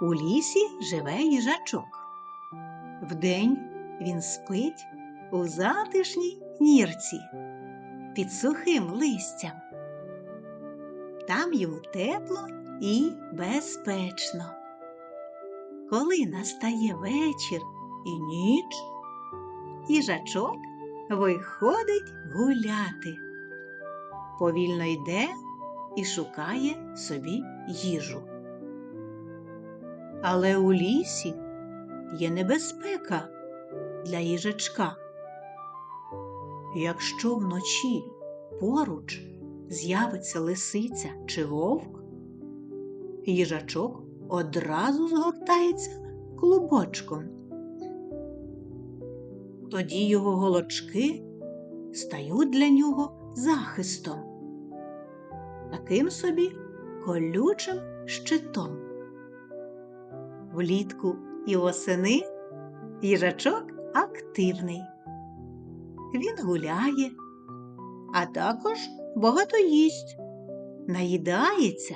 У лісі живе їжачок. Вдень він спить у затишній нірці під сухим листям. Там йому тепло і безпечно. Коли настає вечір і ніч, їжачок виходить гуляти. Повільно йде і шукає собі їжу. Але у лісі є небезпека для їжачка. Якщо вночі поруч з'явиться лисиця чи вовк, їжачок одразу згортається клубочком. Тоді його голочки стають для нього захистом, таким собі колючим щитом. Влітку і восени їжачок активний. Він гуляє, а також багато їсть, наїдається,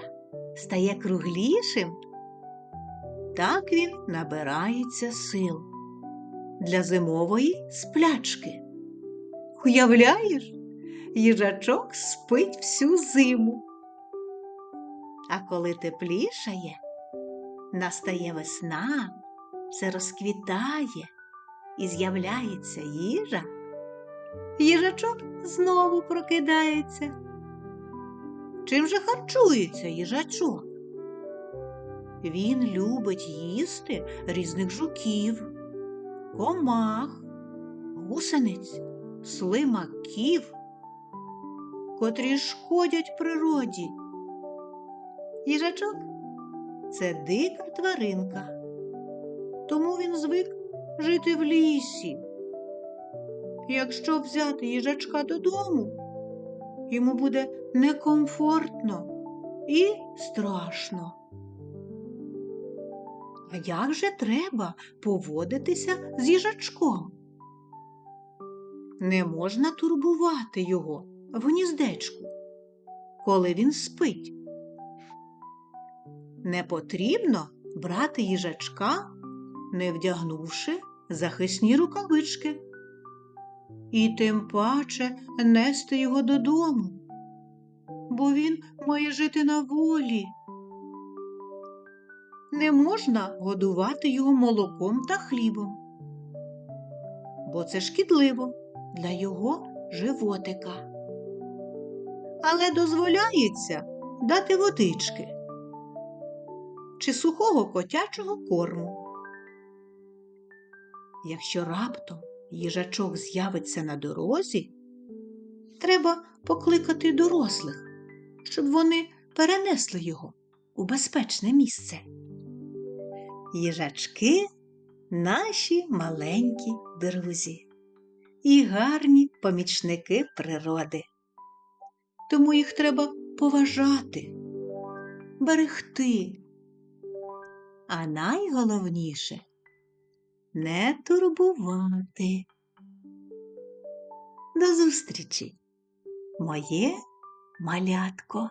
стає круглішим. Так він набирається сил для зимової сплячки. Уявляєш, їжачок спить всю зиму. А коли теплішає, настає весна, все розквітає і з'являється їжа, їжачок знову прокидається. Чим же харчується їжачок? Він любить їсти різних жуків, комах, гусениць, слимаків, котрі шкодять природі. Їжачок це дика тваринка, тому він звик жити в лісі. Якщо взяти їжачка додому, йому буде некомфортно і страшно. А як же треба поводитися з їжачком? Не можна турбувати його в гніздечку, коли він спить. Не потрібно брати їжачка, не вдягнувши захисні рукавички, і тим паче нести його додому, бо він має жити на волі. Не можна годувати його молоком та хлібом, бо це шкідливо для його животика. Але дозволяється дати водички чи сухого котячого корму. Якщо раптом їжачок з'явиться на дорозі, треба покликати дорослих, щоб вони перенесли його у безпечне місце. Їжачки наші маленькі друзі і гарні помічники природи. Тому їх треба поважати, берегти. А найголовніше не турбувати. До зустрічі, моє малятко.